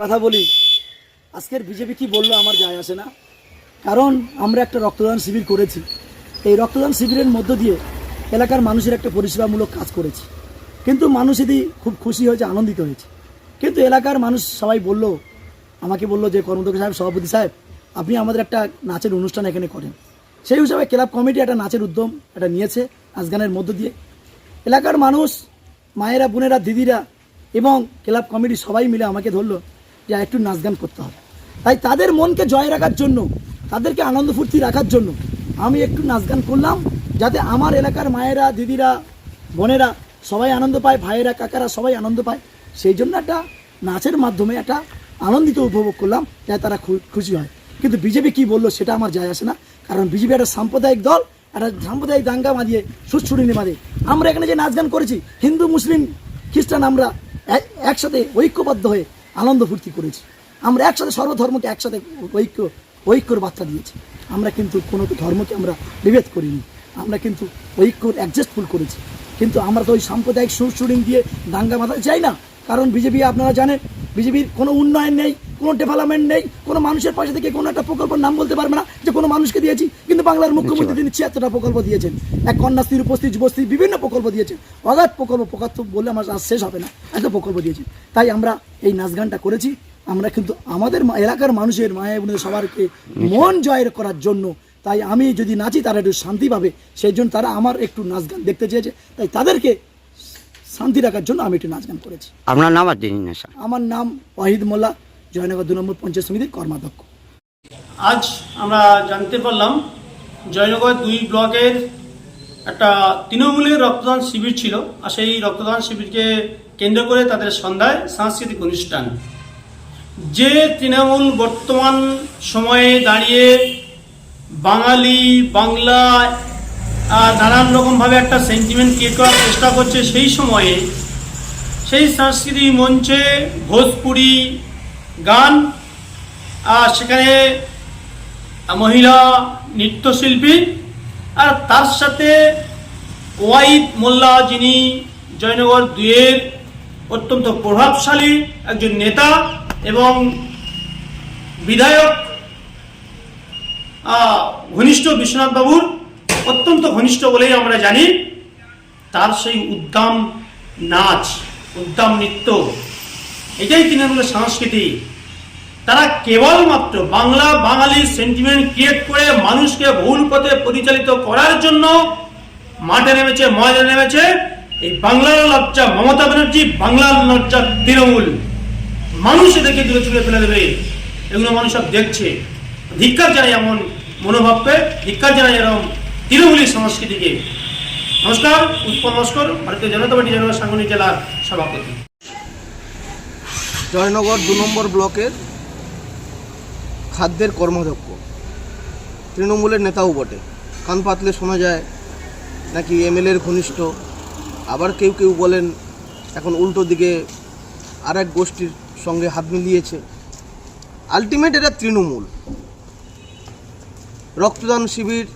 কথা বলি, আজকের বিজেপি কি বলল আমার যায় আসে না। কারণ আমরা একটা রক্তদান শিবির করেছি। এই রক্তদান শিবিরের মধ্য দিয়ে এলাকার মানুষের একটা পরিষেবামূলক কাজ করেছি। কিন্তু মানুষ এদি খুব খুশি হয়েছে, আনন্দিত হয়েছে। কিন্তু এলাকার মানুষ সবাই বলল, আমাকে বলল যে, কর্মদক্ষ সাহেব, সভাপতি সাহেব, আপনি আমাদের একটা নাচের অনুষ্ঠান এখানে করেন। সেই হিসাবে ক্লাব কমিটি একটা নাচের উদ্যম এটা নিয়েছে নাচ গানের মধ্য দিয়ে। এলাকার মানুষ, মায়েরা, বোনেরা, দিদিরা এবং ক্লাব কমিটি সবাই মিলে আমাকে ধরলো যে একটু নাচ গান করতে হবে। তাই তাদের মনকে জয় রাখার জন্য, তাদেরকে আনন্দ ফুর্তি রাখার জন্য আমি একটু নাচ গান করলাম, যাতে আমার এলাকার মায়েরা, দিদিরা, বোনেরা সবাই আনন্দ পায়, ভাইয়েরা, কাকারা সবাই আনন্দ পায়। সেই জন্য একটা নাচের মাধ্যমে একটা আনন্দিত উপভোগ করলাম, যাতে তারা খুশি হয়। কিন্তু বিজেপি কি বলল সেটা আমার যায় আসে না, কারণ বিজেপি একটা সাম্প্রদায়িক দল, একটা সাম্প্রদায়িক দাঙ্গা বাঁধিয়ে সুচ্ছুরিনি বাঁধে আমরা এখানে যে নাচ গান করেছি, হিন্দু, মুসলিম, খ্রিস্টান, আমরা একসাথে ঐক্যবদ্ধ হয়ে আনন্দ ফুর্তি করেছি। আমরা একসাথে সর্বধর্মকে একসাথে ঐক্য, ঐক্যর বার্তা দিয়েছি। আমরা কিন্তু কোনো ধর্মকে আমরা বিভেদ করিনি। আমরা কিন্তু ঐক্যর অ্যাডজাস্টফুল করেছি। কিন্তু আমরা তো ওই সাম্প্রদায়িক সুরসুরিং দিয়ে দাঙ্গা মাথায় চাই না। কারণ বিজেপি আপনারা জানেন, বিজেপির কোনো উন্নয়ন নেই। কোনো ডেভেলপমেন্ট নেই কোনো মানুষের পাশে থেকে কোনো একটা প্রকল্পের নাম বলতে পারবে না যে কোনো মানুষকে দিয়েছি কিন্তু বাংলার মুখ্যমন্ত্রী তিনি ছিয়াত্তরটা প্রকল্প দিয়েছেন। এক কন্যাস্ত্রীর উপস্থিত যুবস্ত্রী বিভিন্ন প্রকল্প দিয়েছেন। অগাধ প্রকল্প প্রকাশ বললে আমার আজ শেষ হবে না। এত প্রকল্প দিয়েছি তাই আমরা এই নাচ গানটা করেছি। আমরা কিন্তু আমাদের এলাকার মানুষের মায়া বোনদের সবারকে মন জয়ের করার জন্য তাই আমি যদি নাচি তারা একটু শান্তি পাবে। সেই জন্য তারা আমার একটু নাচ গান দেখতে চেয়েছে। তাই তাদেরকে শান্তি রাখার জন্য আমি একটু নাচ গান করেছি। আপনার নাম আর আমার নাম ওয়াহিদ মোল্লা। জয়নগর দু নম্বর পঞ্চায়েত সমিতির কর্মাধ্যক্ষ। আজ আমরা জানতে পারলাম, জয়নগর দুই ব্লকের একটা তৃণমূলের রক্তদান শিবির ছিল, আর সেই রক্তদান শিবিরকে কেন্দ্র করে তাদের সন্ধ্যায় সাংস্কৃতিক অনুষ্ঠান। যে তৃণমূল বর্তমান সময়ে দাঁড়িয়ে বাঙালি, বাংলা নানান রকমভাবে একটা সেন্টিমেন্ট ক্রিয়েট করার চেষ্টা করছে সেই সময়ে, সেই সাংস্কৃতিক মঞ্চে ভোজপুরি গান, আর সেখানে মহিলা নৃত্যশিল্পী, আর তার সাথে ওয়াইদ মোল্লা যিনি জয়নগর দুয়ের অত্যন্ত প্রভাবশালী একজন নেতা এবং বিধায়ক ঘনিষ্ঠ বিশ্বনাথ বাবুর অত্যন্ত ঘনিষ্ঠ বলেই আমরা জানি, তার সেই উদ্দাম নাচ, উদ্দাম নৃত্য এটাই তৃণমূলের সংস্কৃতি। তারা কেবলমাত্র বাংলা বাঙালি সেন্টিমেন্ট ক্রিয়েট করে মানুষকে ভুল পথে পরিচালিত করার জন্য মাঠে নেমেছে, ময়দানে নেমেছে এই বাংলার লজ্জা মমতা ব্যানার্জি, বাংলার লজ্জা তৃণমূল। মানুষ এদেরকে দূরে চুলে ফেলে দেবে, এগুলো মানুষ সব দেখছে। ধিক্কার জানাই এমন মনোভাবকে, ধিক্কার জানাই এরকম তৃণমূলী সংস্কৃতিকে। নমস্কার, উৎপল নস্কর ভারতীয় জনতা পার্টি জনগণ সাংগঠনিক জেলার সভাপতি। জয়নগর দু নম্বর ব্লকের খাদ্যের কর্মাধ্যক্ষ তৃণমূলের নেতাও বটে। কান পাতলে শোনা যায়, নাকি এমএলএর ঘনিষ্ঠ। আবার কেউ কেউ বলেন, এখন উল্টো দিকে আর এক গোষ্ঠীর সঙ্গে হাত মিলিয়েছে। আলটিমেট এটা তৃণমূল। রক্তদান শিবির